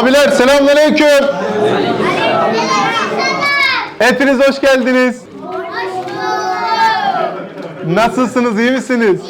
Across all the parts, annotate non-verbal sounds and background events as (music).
Abiler selamünaleyküm. Hepiniz hoş geldiniz. Nasılsınız, iyi misiniz?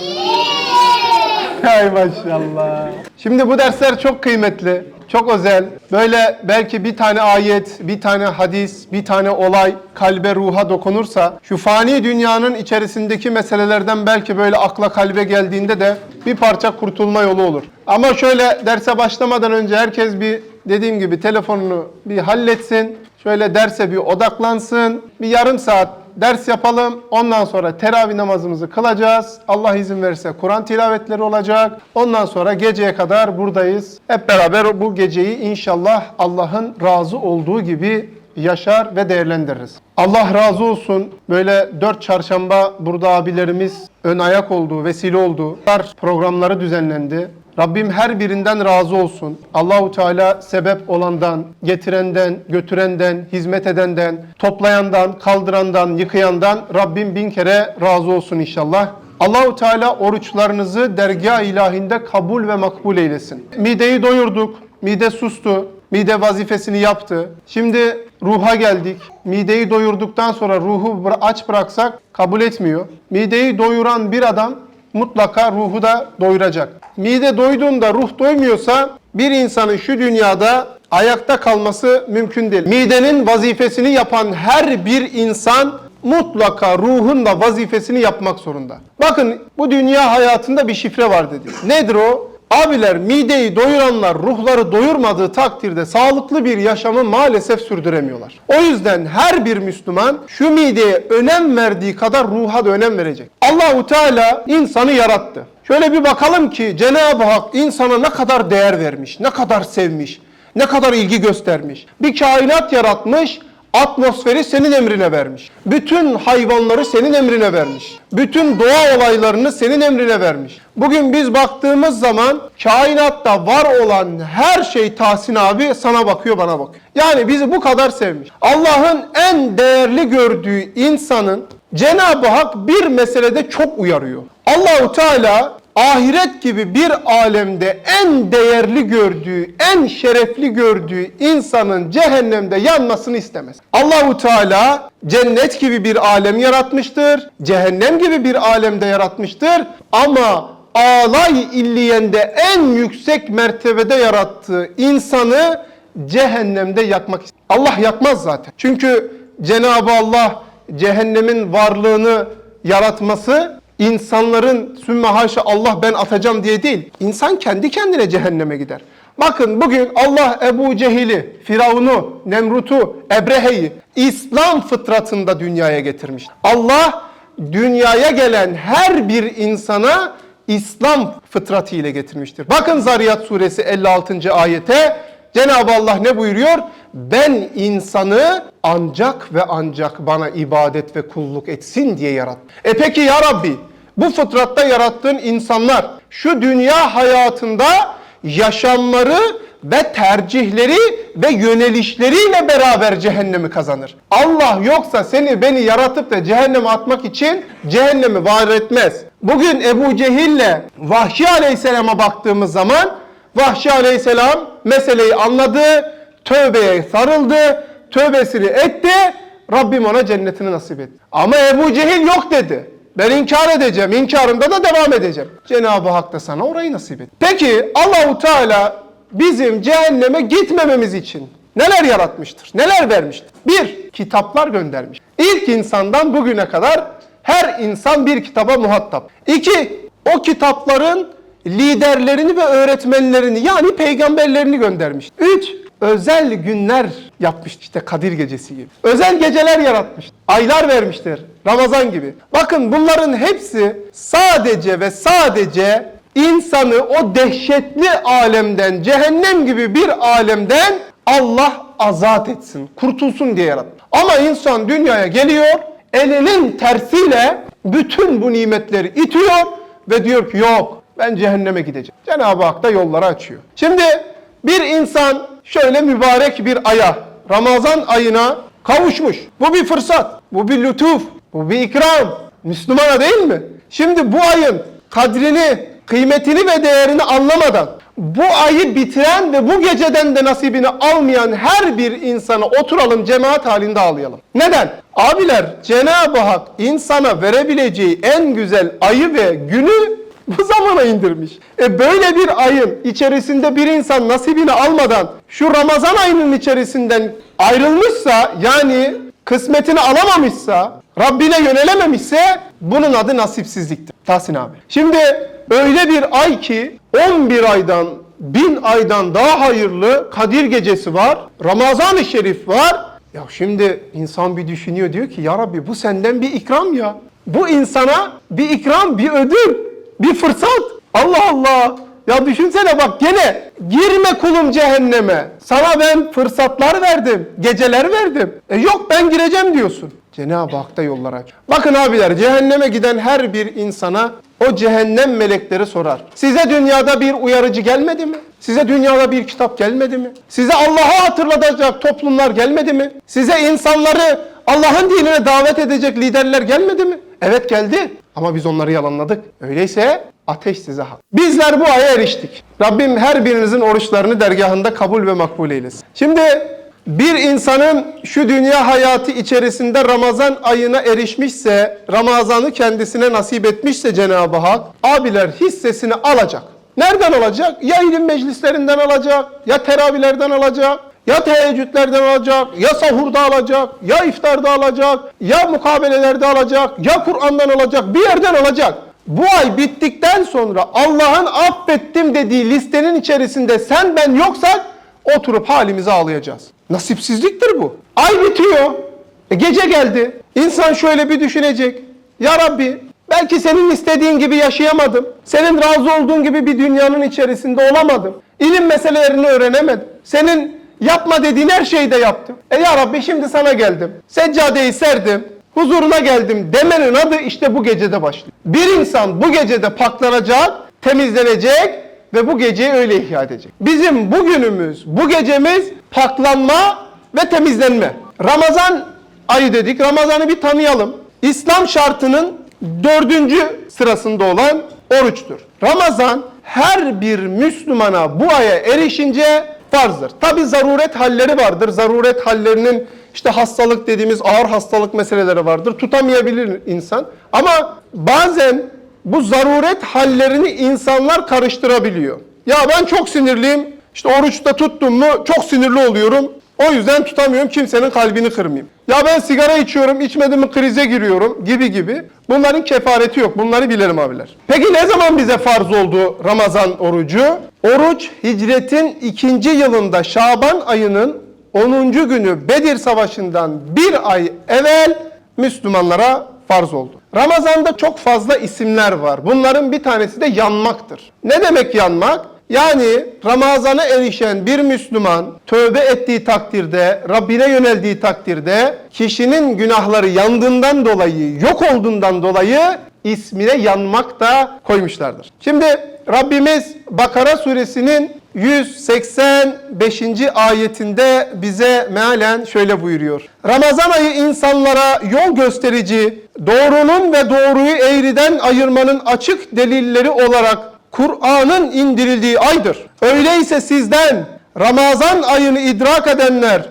Hay maşallah. Şimdi bu dersler çok kıymetli, çok özel. Böyle belki bir tane ayet, bir tane hadis, bir tane olay kalbe, ruha dokunursa, şu fani dünyanın içerisindeki meselelerden belki böyle akla kalbe geldiğinde de bir parça kurtulma yolu olur. Ama şöyle derse başlamadan önce herkes bir dediğim gibi telefonunu bir halletsin. Şöyle derse bir odaklansın. Bir yarım saat ders yapalım. Ondan sonra teravih namazımızı kılacağız. Allah izin verirse Kur'an tilavetleri olacak. Ondan sonra geceye kadar buradayız. Hep beraber bu geceyi inşallah Allah'ın razı olduğu gibi yaşar ve değerlendiririz. Allah razı olsun. Böyle dört çarşamba burada abilerimiz ön ayak olduğu, vesile olduğu programları düzenlendi. Rabbim her birinden razı olsun. Allahu Teala sebep olandan, getirenden, götürenden, hizmet edenden, toplayandan, kaldırandan, yıkayandan Rabbim bin kere razı olsun inşallah. Allahu Teala oruçlarınızı dergah ilahinde kabul ve makbul eylesin. Mideyi doyurduk, mide sustu, mide vazifesini yaptı. Şimdi ruha geldik. Mideyi doyurduktan sonra ruhu aç bıraksak kabul etmiyor. Mideyi doyuran bir adam mutlaka ruhu da doyuracak. Mide doyduğunda ruh doymuyorsa bir insanın şu dünyada ayakta kalması mümkün değil. Midenin vazifesini yapan her bir insan mutlaka ruhun da vazifesini yapmak zorunda. Bakın bu dünya hayatında bir şifre var dedi. Nedir o? Abiler mideyi doyuranlar ruhları doyurmadığı takdirde sağlıklı bir yaşamı maalesef sürdüremiyorlar. O yüzden her bir Müslüman şu mideye önem verdiği kadar ruha da önem verecek. Allahu Teala insanı yarattı. Şöyle bir bakalım ki Cenab-ı Hak insana ne kadar değer vermiş, ne kadar sevmiş, ne kadar ilgi göstermiş. Bir kainat yaratmış, atmosferi senin emrine vermiş. Bütün hayvanları senin emrine vermiş. Bütün doğa olaylarını senin emrine vermiş. Bugün biz baktığımız zaman kainatta var olan her şey Tahsin abi sana bakıyor bana bakıyor. Yani bizi bu kadar sevmiş. Allah'ın en değerli gördüğü insanın Cenab-ı Hak bir meselede çok uyarıyor. Allahu Teala ahiret gibi bir alemde en değerli gördüğü, en şerefli gördüğü insanın cehennemde yanmasını istemez. Allahu Teala cennet gibi bir alem yaratmıştır, cehennem gibi bir alemde yaratmıştır ama alay illiyende en yüksek mertebede yarattığı insanı cehennemde yakmak ister. Allah yakmaz zaten. Çünkü Cenab-ı Allah cehennemin varlığını yaratması insanların sümme haşa Allah ben atacağım diye değil. İnsan kendi kendine cehenneme gider. Bakın bugün Allah Ebu Cehil'i, Firavun'u, Nemrut'u, Ebrehe'yi İslam fıtratında dünyaya getirmiş. Allah dünyaya gelen her bir insana İslam fıtratı ile getirmiştir. Bakın Zariyat suresi 56. ayete Cenab-ı Allah ne buyuruyor? Ben insanı ancak ve ancak bana ibadet ve kulluk etsin diye yarattım. E peki ya Rabbi bu fıtratta yarattığın insanlar şu dünya hayatında yaşamları ve tercihleri ve yönelişleriyle beraber cehennemi kazanır. Allah yoksa seni beni yaratıp da cehenneme atmak için cehennemi var etmez. Bugün Ebu Cehil'le Vahşi Aleyhisselam'a baktığımız zaman Vahşi Aleyhisselam meseleyi anladı, tövbeye sarıldı, tövbesini etti, Rabbim ona cennetini nasip etti. Ama Ebu Cehil yok dedi. Ben inkar edeceğim, inkarımda da devam edeceğim. Cenab-ı Hak da sana orayı nasip etti. Peki Allahu Teala bizim cehenneme gitmememiz için neler yaratmıştır, neler vermiştir? Bir, kitaplar göndermiş. İlk insandan bugüne kadar her insan bir kitaba muhatap. İki, o kitapların liderlerini ve öğretmenlerini yani peygamberlerini göndermiş. Üç, özel günler yapmış işte Kadir Gecesi gibi. Özel geceler yaratmış. Aylar vermiştir. Ramazan gibi. Bakın bunların hepsi sadece ve sadece insanı o dehşetli alemden, cehennem gibi bir alemden Allah azat etsin, kurtulsun diye yarattı. Ama insan dünyaya geliyor, elinin tersiyle bütün bu nimetleri itiyor ve diyor ki yok ben cehenneme gideceğim. Cenab-ı Hak da yolları açıyor. Şimdi bir insan şöyle mübarek bir aya, Ramazan ayına kavuşmuş. Bu bir fırsat, bu bir lütuf, bu bir ikram. Müslümana değil mi? Şimdi bu ayın kadrini, kıymetini ve değerini anlamadan, Bu ayı bitiren ve bu geceden de nasibini almayan her bir insana oturalım cemaat halinde ağlayalım. Neden? Abiler Cenab-ı Hak insana verebileceği en güzel ayı ve günü (laughs) bu zamana indirmiş. E böyle bir ayın içerisinde bir insan nasibini almadan şu Ramazan ayının içerisinden ayrılmışsa yani kısmetini alamamışsa, Rabbine yönelememişse bunun adı nasipsizliktir. Tahsin abi. Şimdi öyle bir ay ki 11 aydan, bin aydan daha hayırlı Kadir gecesi var, Ramazan-ı Şerif var. Ya şimdi insan bir düşünüyor diyor ki ya Rabbi bu senden bir ikram ya. Bu insana bir ikram, bir ödül, bir fırsat. Allah Allah. Ya düşünsene bak gene girme kulum cehenneme. Sana ben fırsatlar verdim, geceler verdim. E yok ben gireceğim diyorsun. Cenab-ı Hak da yollar aç. Bakın abiler cehenneme giden her bir insana o cehennem melekleri sorar. Size dünyada bir uyarıcı gelmedi mi? Size dünyada bir kitap gelmedi mi? Size Allah'ı hatırlatacak toplumlar gelmedi mi? Size insanları Allah'ın dinine davet edecek liderler gelmedi mi? Evet geldi ama biz onları yalanladık. Öyleyse ateş size hak. Bizler bu aya eriştik. Rabbim her birinizin oruçlarını dergahında kabul ve makbul eylesin. Şimdi bir insanın şu dünya hayatı içerisinde Ramazan ayına erişmişse, Ramazan'ı kendisine nasip etmişse Cenab-ı Hak, abiler hissesini alacak. Nereden alacak? Ya ilim meclislerinden alacak, ya teravihlerden alacak, ya teheccüdlerden alacak, ya sahurda alacak, ya iftarda alacak, ya mukabelelerde alacak, ya Kur'an'dan alacak, bir yerden alacak. Bu ay bittikten sonra Allah'ın affettim dediği listenin içerisinde sen ben yoksak oturup halimize ağlayacağız. Nasipsizliktir bu. Ay bitiyor. E gece geldi. İnsan şöyle bir düşünecek. Ya Rabbi belki senin istediğin gibi yaşayamadım. Senin razı olduğun gibi bir dünyanın içerisinde olamadım. İlim meselelerini öğrenemedim. Senin yapma dediğin her şeyi de yaptım. E ya Rabbi şimdi sana geldim. Seccadeyi serdim. Huzuruna geldim demenin adı işte bu gecede başlıyor. Bir insan bu gecede paklanacak, temizlenecek ve bu geceyi öyle ihya edecek. Bizim bugünümüz, bu gecemiz paklanma ve temizlenme. Ramazan ayı dedik. Ramazan'ı bir tanıyalım. İslam şartının dördüncü sırasında olan oruçtur. Ramazan her bir Müslümana bu aya erişince farzdır. Tabi zaruret halleri vardır. Zaruret hallerinin işte hastalık dediğimiz ağır hastalık meseleleri vardır. Tutamayabilir insan. Ama bazen bu zaruret hallerini insanlar karıştırabiliyor. Ya ben çok sinirliyim. İşte oruçta tuttum mu çok sinirli oluyorum. O yüzden tutamıyorum kimsenin kalbini kırmayayım. Ya ben sigara içiyorum, içmedim mi krize giriyorum gibi gibi. Bunların kefareti yok. Bunları bilelim abiler. Peki ne zaman bize farz oldu Ramazan orucu? Oruç hicretin ikinci yılında Şaban ayının 10. günü Bedir Savaşı'ndan bir ay evvel Müslümanlara farz oldu. Ramazan'da çok fazla isimler var. Bunların bir tanesi de yanmaktır. Ne demek yanmak? Yani Ramazan'a erişen bir Müslüman tövbe ettiği takdirde, Rabbine yöneldiği takdirde kişinin günahları yandığından dolayı, yok olduğundan dolayı ismine yanmak da koymuşlardır. Şimdi Rabbimiz Bakara suresinin 185. ayetinde bize mealen şöyle buyuruyor. Ramazan ayı insanlara yol gösterici, doğrunun ve doğruyu eğriden ayırmanın açık delilleri olarak Kur'an'ın indirildiği aydır. Öyleyse sizden Ramazan ayını idrak edenler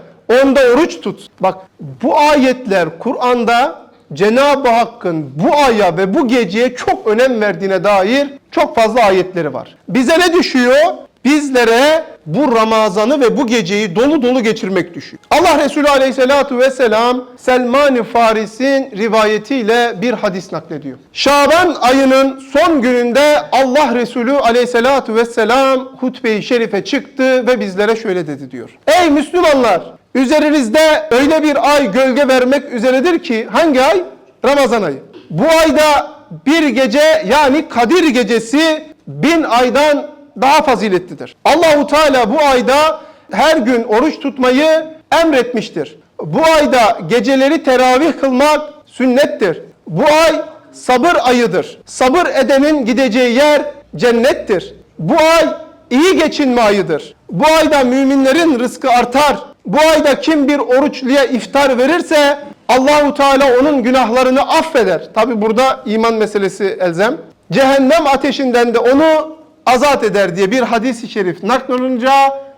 onda oruç tut. Bak bu ayetler Kur'an'da Cenab-ı Hakk'ın bu aya ve bu geceye çok önem verdiğine dair çok fazla ayetleri var. Bize ne düşüyor? Bizlere bu Ramazan'ı ve bu geceyi dolu dolu geçirmek düşüyor. Allah Resulü Aleyhisselatü Vesselam Selman-ı Faris'in rivayetiyle bir hadis naklediyor. Şaban ayının son gününde Allah Resulü Aleyhisselatü Vesselam hutbe-i şerife çıktı ve bizlere şöyle dedi diyor. Ey Müslümanlar! Üzerinizde öyle bir ay gölge vermek üzeredir ki hangi ay? Ramazan ayı. Bu ayda bir gece yani Kadir gecesi bin aydan daha faziletlidir. Allahu Teala bu ayda her gün oruç tutmayı emretmiştir. Bu ayda geceleri teravih kılmak sünnettir. Bu ay sabır ayıdır. Sabır edenin gideceği yer cennettir. Bu ay iyi geçinme ayıdır. Bu ayda müminlerin rızkı artar. Bu ayda kim bir oruçluya iftar verirse Allahu Teala onun günahlarını affeder. Tabi burada iman meselesi elzem. Cehennem ateşinden de onu azat eder diye bir hadis-i şerif naklolunca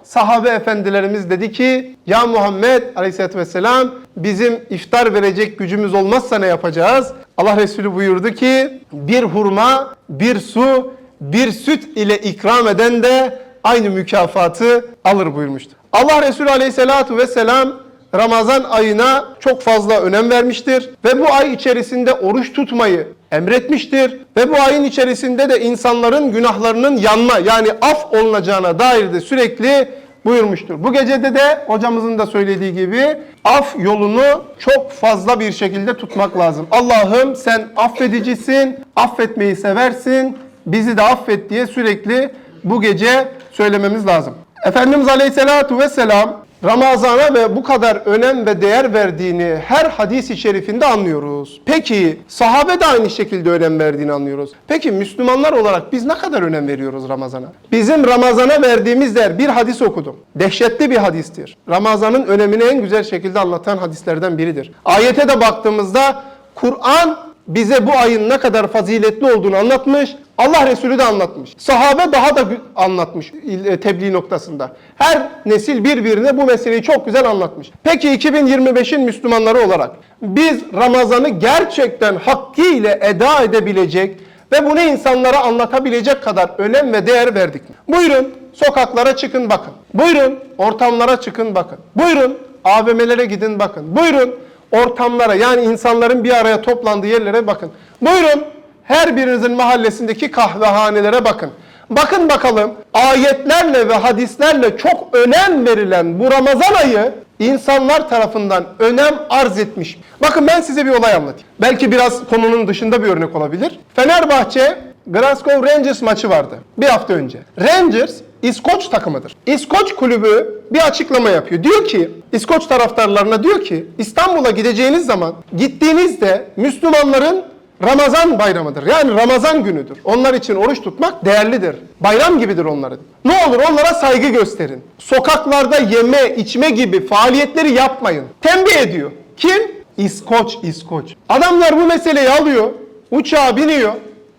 sahabe efendilerimiz dedi ki ya Muhammed aleyhissalatü vesselam bizim iftar verecek gücümüz olmazsa ne yapacağız? Allah Resulü buyurdu ki bir hurma, bir su, bir süt ile ikram eden de aynı mükafatı alır buyurmuştu. Allah Resulü aleyhissalatu vesselam Ramazan ayına çok fazla önem vermiştir ve bu ay içerisinde oruç tutmayı emretmiştir ve bu ayın içerisinde de insanların günahlarının yanma yani af olunacağına dair de sürekli buyurmuştur. Bu gecede de hocamızın da söylediği gibi af yolunu çok fazla bir şekilde tutmak lazım. Allah'ım sen affedicisin, affetmeyi seversin, bizi de affet diye sürekli bu gece söylememiz lazım. Efendimiz Aleyhisselatü Vesselam Ramazan'a ve bu kadar önem ve değer verdiğini her hadis-i şerifinde anlıyoruz. Peki sahabe de aynı şekilde önem verdiğini anlıyoruz. Peki Müslümanlar olarak biz ne kadar önem veriyoruz Ramazan'a? Bizim Ramazan'a verdiğimiz değer bir hadis okudum. Dehşetli bir hadistir. Ramazan'ın önemini en güzel şekilde anlatan hadislerden biridir. Ayete de baktığımızda Kur'an bize bu ayın ne kadar faziletli olduğunu anlatmış. Allah Resulü de anlatmış. Sahabe daha da anlatmış e, tebliğ noktasında. Her nesil birbirine bu meseleyi çok güzel anlatmış. Peki 2025'in Müslümanları olarak biz Ramazan'ı gerçekten hakkıyla eda edebilecek ve bunu insanlara anlatabilecek kadar önem ve değer verdik mi? Buyurun sokaklara çıkın bakın. Buyurun ortamlara çıkın bakın. Buyurun AVM'lere gidin bakın. Buyurun ortamlara yani insanların bir araya toplandığı yerlere bakın. Buyurun her birinizin mahallesindeki kahvehanelere bakın. Bakın bakalım ayetlerle ve hadislerle çok önem verilen bu Ramazan ayı insanlar tarafından önem arz etmiş. Bakın ben size bir olay anlatayım. Belki biraz konunun dışında bir örnek olabilir. Fenerbahçe Glasgow Rangers maçı vardı bir hafta önce. Rangers İskoç takımıdır. İskoç kulübü bir açıklama yapıyor. Diyor ki İskoç taraftarlarına diyor ki İstanbul'a gideceğiniz zaman gittiğinizde Müslümanların Ramazan bayramıdır. Yani Ramazan günüdür. Onlar için oruç tutmak değerlidir. Bayram gibidir onların. Ne olur onlara saygı gösterin. Sokaklarda yeme, içme gibi faaliyetleri yapmayın. Tembih ediyor. Kim? İskoç, İskoç. Adamlar bu meseleyi alıyor, uçağa biniyor,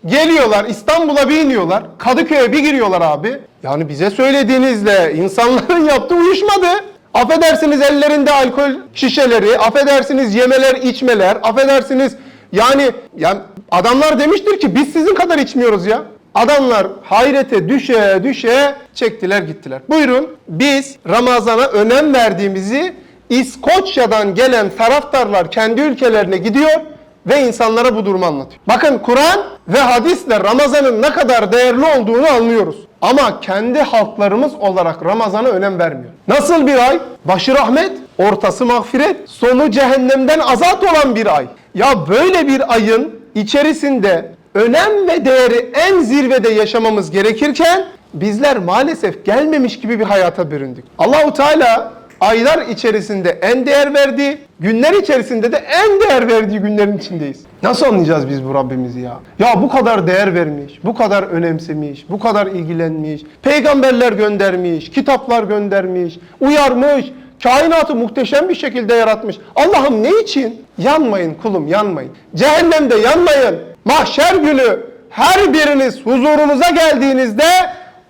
geliyorlar, İstanbul'a bir iniyorlar, Kadıköy'e bir giriyorlar abi. Yani bize söylediğinizle insanların (laughs) yaptığı uyuşmadı. Affedersiniz ellerinde alkol şişeleri, affedersiniz yemeler, içmeler, affedersiniz yani, yani adamlar demiştir ki biz sizin kadar içmiyoruz ya. Adamlar hayrete düşe düşe çektiler gittiler. Buyurun biz Ramazan'a önem verdiğimizi İskoçya'dan gelen taraftarlar kendi ülkelerine gidiyor ve insanlara bu durumu anlatıyor. Bakın Kur'an ve hadisle Ramazan'ın ne kadar değerli olduğunu anlıyoruz. Ama kendi halklarımız olarak Ramazan'a önem vermiyor. Nasıl bir ay? Başı rahmet, ortası mağfiret, sonu cehennemden azat olan bir ay. Ya böyle bir ayın içerisinde önem ve değeri en zirvede yaşamamız gerekirken bizler maalesef gelmemiş gibi bir hayata büründük. Allahu Teala aylar içerisinde en değer verdiği, günler içerisinde de en değer verdiği günlerin içindeyiz. Nasıl anlayacağız biz bu Rabbimizi ya? Ya bu kadar değer vermiş, bu kadar önemsemiş, bu kadar ilgilenmiş, peygamberler göndermiş, kitaplar göndermiş, uyarmış, kainatı muhteşem bir şekilde yaratmış. Allah'ım ne için? Yanmayın kulum yanmayın. Cehennemde yanmayın. Mahşer günü her biriniz huzurumuza geldiğinizde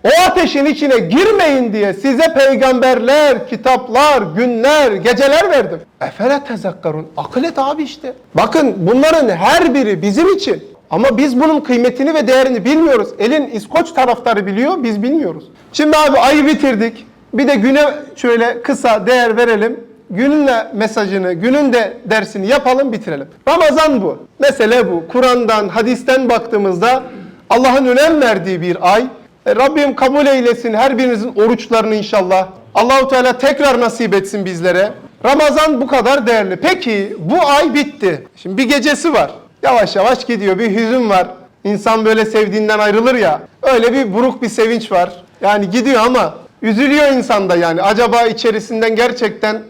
o ateşin içine girmeyin diye size peygamberler, kitaplar, günler, geceler verdim. Efele tezekkarun. Akıl et abi işte. Bakın bunların her biri bizim için. Ama biz bunun kıymetini ve değerini bilmiyoruz. Elin İskoç taraftarı biliyor, biz bilmiyoruz. Şimdi abi ayı bitirdik. Bir de güne şöyle kısa değer verelim. Günün de mesajını, günün de dersini yapalım, bitirelim. Ramazan bu. Mesele bu. Kur'an'dan, hadisten baktığımızda Allah'ın önem verdiği bir ay. E, Rabbim kabul eylesin her birinizin oruçlarını inşallah. Allahu Teala tekrar nasip etsin bizlere. Ramazan bu kadar değerli. Peki bu ay bitti. Şimdi bir gecesi var. Yavaş yavaş gidiyor. Bir hüzün var. İnsan böyle sevdiğinden ayrılır ya. Öyle bir buruk bir sevinç var. Yani gidiyor ama üzülüyor insan da yani. Acaba içerisinden gerçekten e,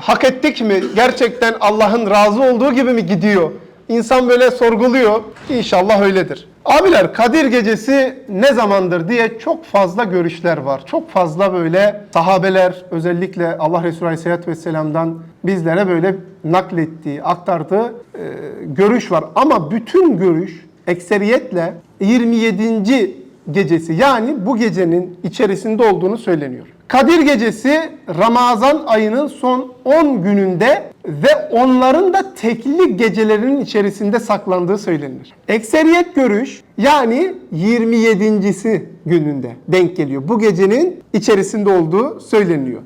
hak ettik mi? Gerçekten Allah'ın razı olduğu gibi mi gidiyor? İnsan böyle sorguluyor. İnşallah öyledir. Abiler Kadir Gecesi ne zamandır diye çok fazla görüşler var. Çok fazla böyle sahabeler özellikle Allah Resulü Aleyhisselatü Vesselam'dan bizlere böyle naklettiği, aktardığı e, görüş var. Ama bütün görüş ekseriyetle 27. gecesi yani bu gecenin içerisinde olduğunu söyleniyor. Kadir gecesi Ramazan ayının son 10 gününde ve onların da tekli gecelerinin içerisinde saklandığı söylenir. Ekseriyet görüş yani 27.si gününde denk geliyor. Bu gecenin içerisinde olduğu söyleniyor.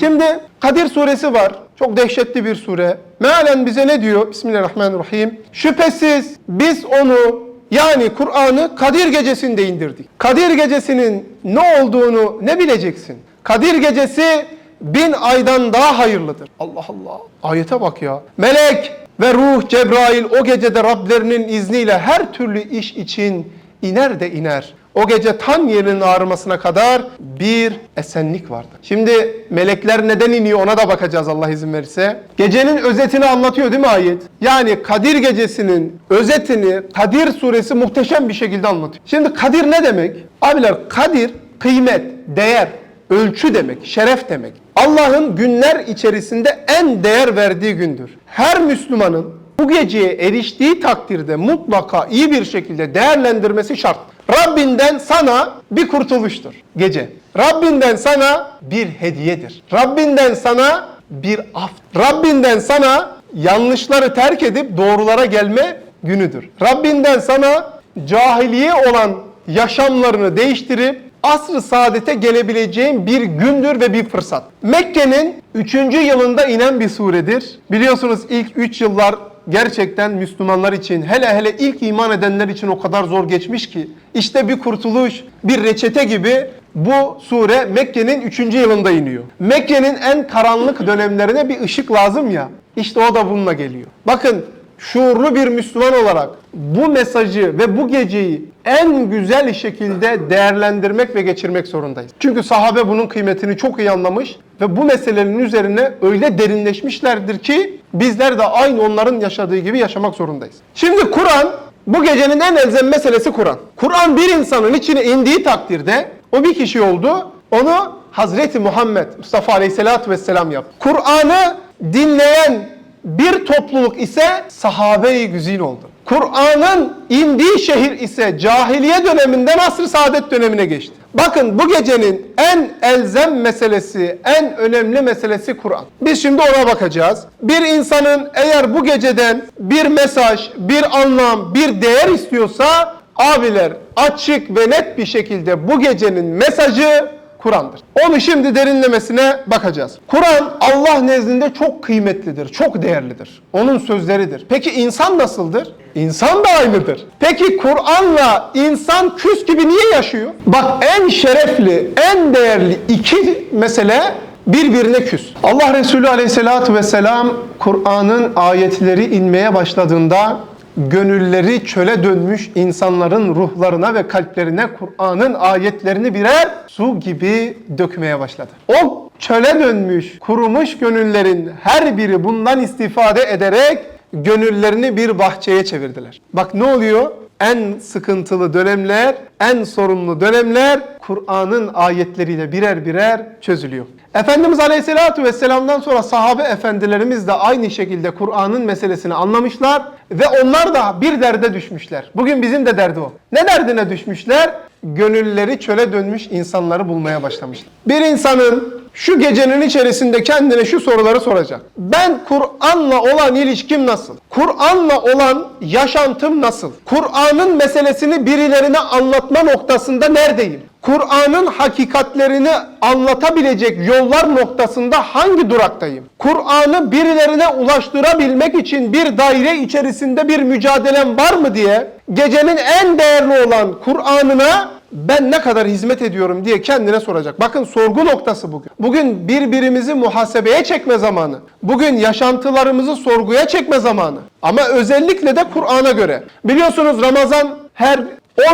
Şimdi Kadir suresi var. Çok dehşetli bir sure. Mealen bize ne diyor? Bismillahirrahmanirrahim. Şüphesiz biz onu yani Kur'an'ı Kadir gecesinde indirdik. Kadir gecesinin ne olduğunu ne bileceksin? Kadir gecesi bin aydan daha hayırlıdır. Allah Allah. Ayete bak ya. Melek ve ruh Cebrail o gecede Rablerinin izniyle her türlü iş için iner de iner. O gece tan yerinin ağrımasına kadar bir esenlik vardı. Şimdi melekler neden iniyor ona da bakacağız Allah izin verirse. Gecenin özetini anlatıyor değil mi ayet? Yani Kadir gecesinin özetini Kadir suresi muhteşem bir şekilde anlatıyor. Şimdi Kadir ne demek? Abiler Kadir kıymet, değer, ölçü demek, şeref demek. Allah'ın günler içerisinde en değer verdiği gündür. Her Müslümanın bu geceye eriştiği takdirde mutlaka iyi bir şekilde değerlendirmesi şart. Rabbinden sana bir kurtuluştur gece. Rabbinden sana bir hediyedir. Rabbinden sana bir af. Rabbinden sana yanlışları terk edip doğrulara gelme günüdür. Rabbinden sana cahiliye olan yaşamlarını değiştirip asr-ı saadete gelebileceğin bir gündür ve bir fırsat. Mekke'nin 3. yılında inen bir suredir. Biliyorsunuz ilk 3 yıllar gerçekten Müslümanlar için hele hele ilk iman edenler için o kadar zor geçmiş ki işte bir kurtuluş, bir reçete gibi bu sure Mekke'nin 3. yılında iniyor. Mekke'nin en karanlık dönemlerine bir ışık lazım ya. İşte o da bununla geliyor. Bakın şuurlu bir Müslüman olarak bu mesajı ve bu geceyi en güzel şekilde değerlendirmek ve geçirmek zorundayız. Çünkü sahabe bunun kıymetini çok iyi anlamış ve bu meselelerin üzerine öyle derinleşmişlerdir ki bizler de aynı onların yaşadığı gibi yaşamak zorundayız. Şimdi Kur'an bu gecenin en elzem meselesi Kur'an. Kur'an bir insanın içine indiği takdirde o bir kişi oldu. Onu Hazreti Muhammed Mustafa Aleyhisselatü Vesselam yaptı. Kur'an'ı dinleyen bir topluluk ise sahabe-i güzin oldu. Kur'an'ın indiği şehir ise cahiliye döneminden asr-ı saadet dönemine geçti. Bakın bu gecenin en elzem meselesi, en önemli meselesi Kur'an. Biz şimdi ona bakacağız. Bir insanın eğer bu geceden bir mesaj, bir anlam, bir değer istiyorsa abiler açık ve net bir şekilde bu gecenin mesajı Kur'an'dır. Onu şimdi derinlemesine bakacağız. Kur'an Allah nezdinde çok kıymetlidir, çok değerlidir. Onun sözleridir. Peki insan nasıldır? İnsan da aynıdır. Peki Kur'an'la insan küs gibi niye yaşıyor? Bak en şerefli, en değerli iki mesele birbirine küs. Allah Resulü Aleyhisselatü Vesselam Kur'an'ın ayetleri inmeye başladığında gönülleri çöle dönmüş insanların ruhlarına ve kalplerine Kur'an'ın ayetlerini birer su gibi dökmeye başladı. O çöle dönmüş, kurumuş gönüllerin her biri bundan istifade ederek gönüllerini bir bahçeye çevirdiler. Bak ne oluyor? En sıkıntılı dönemler, en sorunlu dönemler Kur'an'ın ayetleriyle birer birer çözülüyor. Efendimiz Aleyhisselatü Vesselam'dan sonra sahabe efendilerimiz de aynı şekilde Kur'an'ın meselesini anlamışlar ve onlar da bir derde düşmüşler. Bugün bizim de derdi o. Ne derdine düşmüşler? Gönülleri çöle dönmüş insanları bulmaya başlamışlar. Bir insanın şu gecenin içerisinde kendine şu soruları soracak. Ben Kur'an'la olan ilişkim nasıl? Kur'an'la olan yaşantım nasıl? Kur'an'ın meselesini birilerine anlatma noktasında neredeyim? Kur'an'ın hakikatlerini anlatabilecek yollar noktasında hangi duraktayım? Kur'an'ı birilerine ulaştırabilmek için bir daire içerisinde bir mücadelem var mı diye gecenin en değerli olan Kur'an'ına ben ne kadar hizmet ediyorum diye kendine soracak. Bakın sorgu noktası bugün. Bugün birbirimizi muhasebeye çekme zamanı. Bugün yaşantılarımızı sorguya çekme zamanı. Ama özellikle de Kur'an'a göre. Biliyorsunuz Ramazan her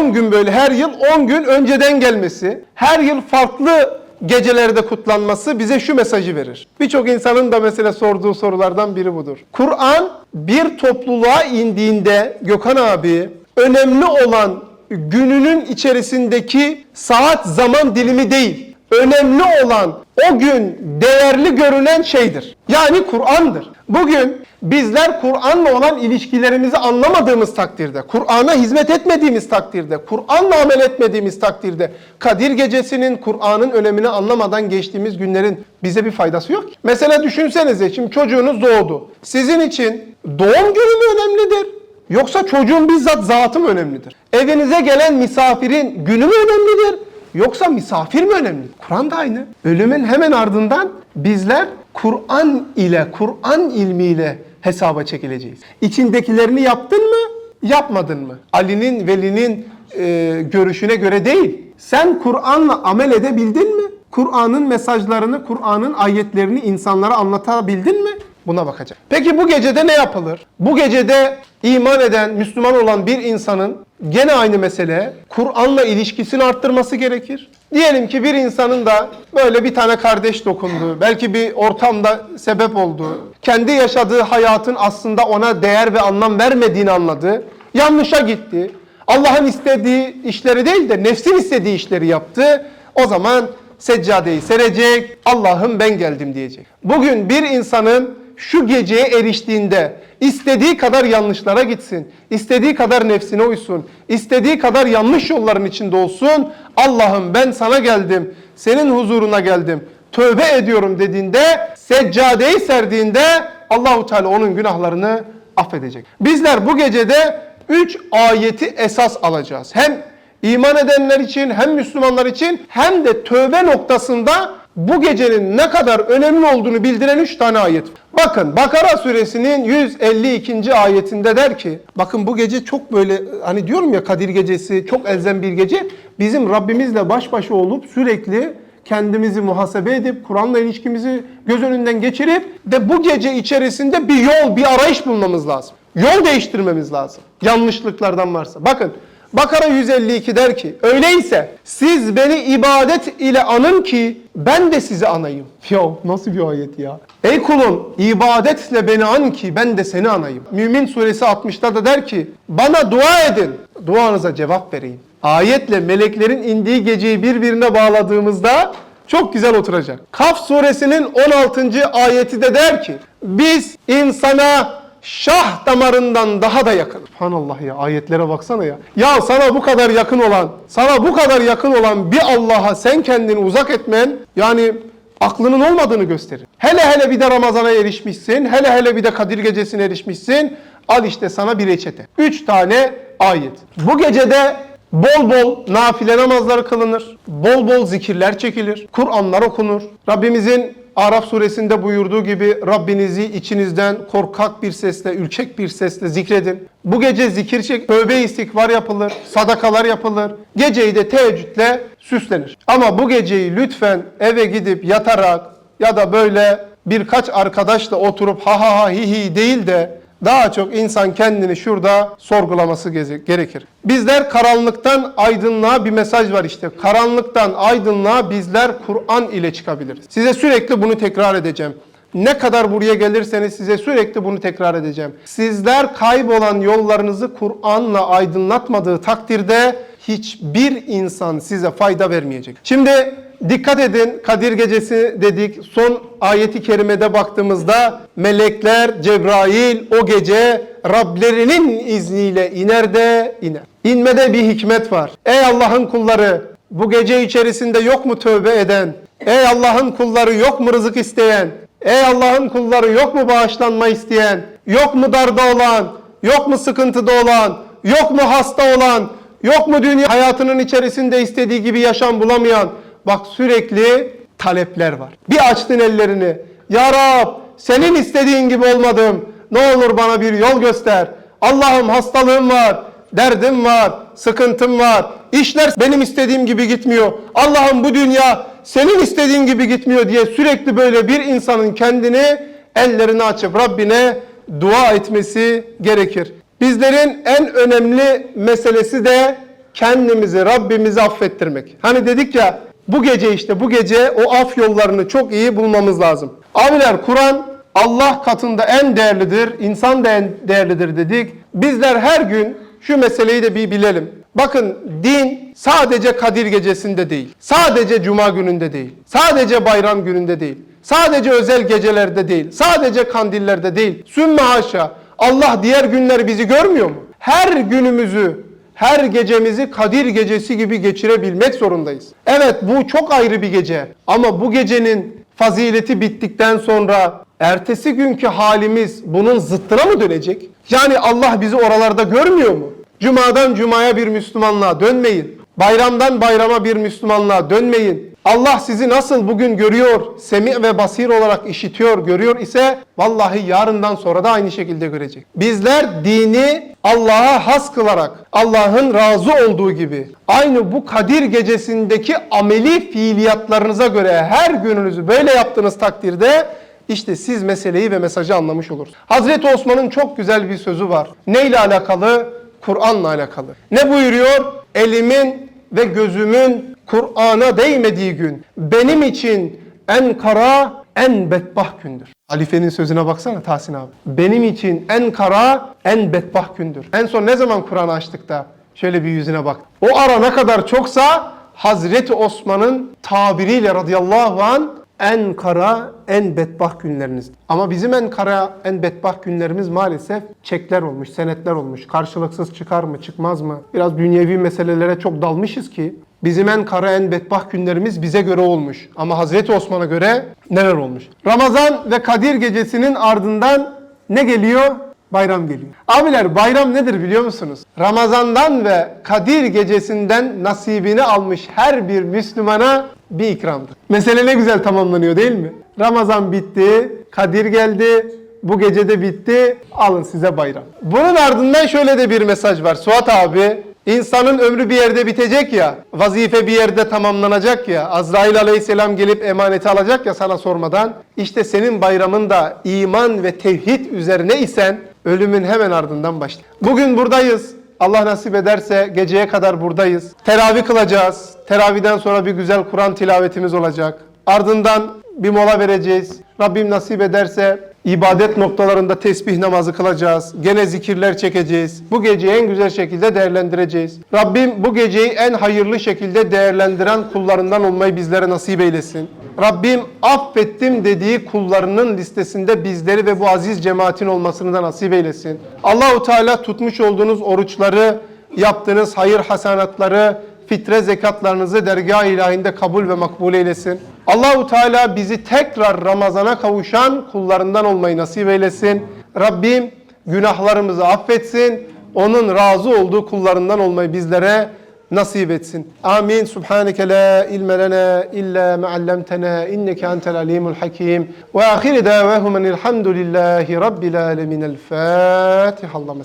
10 gün böyle her yıl 10 gün önceden gelmesi, her yıl farklı gecelerde kutlanması bize şu mesajı verir. Birçok insanın da mesela sorduğu sorulardan biri budur. Kur'an bir topluluğa indiğinde Gökhan abi önemli olan gününün içerisindeki saat zaman dilimi değil. önemli olan, o gün değerli görülen şeydir. Yani Kur'an'dır. Bugün bizler Kur'an'la olan ilişkilerimizi anlamadığımız takdirde, Kur'an'a hizmet etmediğimiz takdirde, Kur'an'la amel etmediğimiz takdirde, Kadir Gecesi'nin, Kur'an'ın önemini anlamadan geçtiğimiz günlerin bize bir faydası yok. Mesela düşünsenize şimdi çocuğunuz doğdu. Sizin için doğum günü mü önemlidir? Yoksa çocuğun bizzat zatı mı önemlidir? Evinize gelen misafirin günü mü önemlidir? Yoksa misafir mi önemli? Kur'an da aynı. Ölümün hemen ardından bizler Kur'an ile, Kur'an ilmiyle hesaba çekileceğiz. İçindekilerini yaptın mı, yapmadın mı? Ali'nin, Veli'nin e, görüşüne göre değil. Sen Kur'an'la amel edebildin mi? Kur'an'ın mesajlarını, Kur'an'ın ayetlerini insanlara anlatabildin mi? Buna bakacak. Peki bu gecede ne yapılır? Bu gecede iman eden, Müslüman olan bir insanın gene aynı mesele Kur'an'la ilişkisini arttırması gerekir. Diyelim ki bir insanın da böyle bir tane kardeş dokundu, belki bir ortamda sebep oldu. Kendi yaşadığı hayatın aslında ona değer ve anlam vermediğini anladı. Yanlışa gitti. Allah'ın istediği işleri değil de nefsin istediği işleri yaptı. O zaman seccadeyi serecek, Allah'ım ben geldim diyecek. Bugün bir insanın şu geceye eriştiğinde istediği kadar yanlışlara gitsin, istediği kadar nefsine uysun, istediği kadar yanlış yolların içinde olsun, Allah'ım ben sana geldim, senin huzuruna geldim, tövbe ediyorum dediğinde, seccadeyi serdiğinde Allahu Teala onun günahlarını affedecek. Bizler bu gecede üç ayeti esas alacağız. Hem İman edenler için hem Müslümanlar için hem de tövbe noktasında bu gecenin ne kadar önemli olduğunu bildiren 3 tane ayet. Bakın Bakara suresinin 152. ayetinde der ki bakın bu gece çok böyle hani diyorum ya Kadir gecesi çok elzem bir gece. Bizim Rabbimizle baş başa olup sürekli kendimizi muhasebe edip Kur'an'la ilişkimizi göz önünden geçirip de bu gece içerisinde bir yol, bir arayış bulmamız lazım. Yol değiştirmemiz lazım. Yanlışlıklardan varsa. Bakın Bakara 152 der ki öyleyse siz beni ibadet ile anın ki ben de sizi anayım. (laughs) Ya nasıl bir ayet ya. Ey kulum ibadetle beni an ki ben de seni anayım. Mümin suresi 60'ta da der ki bana dua edin duanıza cevap vereyim. Ayetle meleklerin indiği geceyi birbirine bağladığımızda çok güzel oturacak. Kaf suresinin 16. ayeti de der ki biz insana şah damarından daha da yakın. Subhanallah ya ayetlere baksana ya. Ya sana bu kadar yakın olan, sana bu kadar yakın olan bir Allah'a sen kendini uzak etmen yani aklının olmadığını gösterir. Hele hele bir de Ramazan'a erişmişsin, hele hele bir de Kadir Gecesi'ne erişmişsin. Al işte sana bir reçete. Üç tane ayet. Bu gecede bol bol nafile namazları kılınır. Bol bol zikirler çekilir. Kur'anlar okunur. Rabbimizin Araf suresinde buyurduğu gibi Rabbinizi içinizden korkak bir sesle, ürkek bir sesle zikredin. Bu gece zikir çek, tövbe istikvar yapılır, sadakalar yapılır. Geceyi de teheccüdle süslenir. Ama bu geceyi lütfen eve gidip yatarak ya da böyle birkaç arkadaşla oturup ha ha ha hi hi değil de daha çok insan kendini şurada sorgulaması gerekir. Bizler karanlıktan aydınlığa bir mesaj var işte. Karanlıktan aydınlığa bizler Kur'an ile çıkabiliriz. Size sürekli bunu tekrar edeceğim. Ne kadar buraya gelirseniz size sürekli bunu tekrar edeceğim. Sizler kaybolan yollarınızı Kur'an'la aydınlatmadığı takdirde hiçbir insan size fayda vermeyecek. Şimdi dikkat edin Kadir Gecesi dedik. Son ayeti kerimede baktığımızda melekler Cebrail o gece Rablerinin izniyle iner de iner. İnmede bir hikmet var. Ey Allah'ın kulları bu gece içerisinde yok mu tövbe eden? Ey Allah'ın kulları yok mu rızık isteyen? Ey Allah'ın kulları yok mu bağışlanma isteyen? Yok mu darda olan? Yok mu sıkıntıda olan? Yok mu hasta olan? Yok mu dünya hayatının içerisinde istediği gibi yaşam bulamayan? Bak sürekli talepler var. Bir açtın ellerini. Ya Rab senin istediğin gibi olmadım. Ne olur bana bir yol göster. Allah'ım hastalığım var. Derdim var, sıkıntım var. İşler benim istediğim gibi gitmiyor. Allah'ım bu dünya senin istediğin gibi gitmiyor diye sürekli böyle bir insanın kendini ellerini açıp Rabbine dua etmesi gerekir. Bizlerin en önemli meselesi de kendimizi Rabbimizi affettirmek. Hani dedik ya bu gece işte bu gece o af yollarını çok iyi bulmamız lazım. Abiler Kur'an Allah katında en değerlidir, insan da en değerlidir dedik. Bizler her gün şu meseleyi de bir bilelim. Bakın din sadece Kadir gecesinde değil. Sadece cuma gününde değil. Sadece bayram gününde değil. Sadece özel gecelerde değil. Sadece kandillerde değil. Sümme haşa. Allah diğer günleri bizi görmüyor mu? Her günümüzü, her gecemizi Kadir gecesi gibi geçirebilmek zorundayız. Evet bu çok ayrı bir gece. Ama bu gecenin fazileti bittikten sonra ertesi günkü halimiz bunun zıttına mı dönecek? Yani Allah bizi oralarda görmüyor mu? Cumadan cumaya bir Müslümanlığa dönmeyin. Bayramdan bayrama bir Müslümanlığa dönmeyin. Allah sizi nasıl bugün görüyor, semi ve basir olarak işitiyor, görüyor ise vallahi yarından sonra da aynı şekilde görecek. Bizler dini Allah'a has kılarak, Allah'ın razı olduğu gibi aynı bu Kadir gecesindeki ameli fiiliyatlarınıza göre her gününüzü böyle yaptığınız takdirde işte siz meseleyi ve mesajı anlamış olursunuz. Hazreti Osman'ın çok güzel bir sözü var. Neyle alakalı? Kur'an'la alakalı. Ne buyuruyor? Elimin ve gözümün Kur'an'a değmediği gün benim için en kara, en bedbaht gündür. Halifenin sözüne baksana Tahsin abi. Benim için en kara, en bedbaht gündür. En son ne zaman Kur'an'ı açtık da şöyle bir yüzüne bak. O ara ne kadar çoksa Hazreti Osman'ın tabiriyle radıyallahu an en kara, en bedbaht günleriniz. Ama bizim en kara, en bedbaht günlerimiz maalesef çekler olmuş, senetler olmuş. Karşılıksız çıkar mı, çıkmaz mı? Biraz dünyevi meselelere çok dalmışız ki bizim en kara, en bedbaht günlerimiz bize göre olmuş. Ama Hazreti Osman'a göre neler olmuş? Ramazan ve Kadir gecesinin ardından ne geliyor? Bayram geliyor. Abiler bayram nedir biliyor musunuz? Ramazandan ve Kadir gecesinden nasibini almış her bir Müslümana bir ikramdır. Mesele ne güzel tamamlanıyor değil mi? Ramazan bitti, Kadir geldi, bu gece de bitti, alın size bayram. Bunun ardından şöyle de bir mesaj var. Suat abi, insanın ömrü bir yerde bitecek ya, vazife bir yerde tamamlanacak ya, Azrail aleyhisselam gelip emaneti alacak ya sana sormadan, işte senin bayramın da iman ve tevhid üzerine isen ölümün hemen ardından başlar. Bugün buradayız. Allah nasip ederse geceye kadar buradayız. Teravih kılacağız. Teravihden sonra bir güzel Kur'an tilavetimiz olacak. Ardından bir mola vereceğiz. Rabbim nasip ederse ibadet noktalarında tesbih namazı kılacağız. Gene zikirler çekeceğiz. Bu geceyi en güzel şekilde değerlendireceğiz. Rabbim bu geceyi en hayırlı şekilde değerlendiren kullarından olmayı bizlere nasip eylesin. Rabbim affettim dediği kullarının listesinde bizleri ve bu aziz cemaatin olmasını da nasip eylesin. Allahu Teala tutmuş olduğunuz oruçları, yaptığınız hayır hasanatları, fitre zekatlarınızı dergah ilahinde kabul ve makbul eylesin. Allahu Teala bizi tekrar Ramazana kavuşan kullarından olmayı nasip eylesin. Rabbim günahlarımızı affetsin. Onun razı olduğu kullarından olmayı bizlere nasip etsin. Amin. Subhaneke la ilme lena illa ma allamtana inneke entel alimul hakim. Ve ahir davahum enilhamdülillahi rabbil alemin. El Fatiha. Allah'ım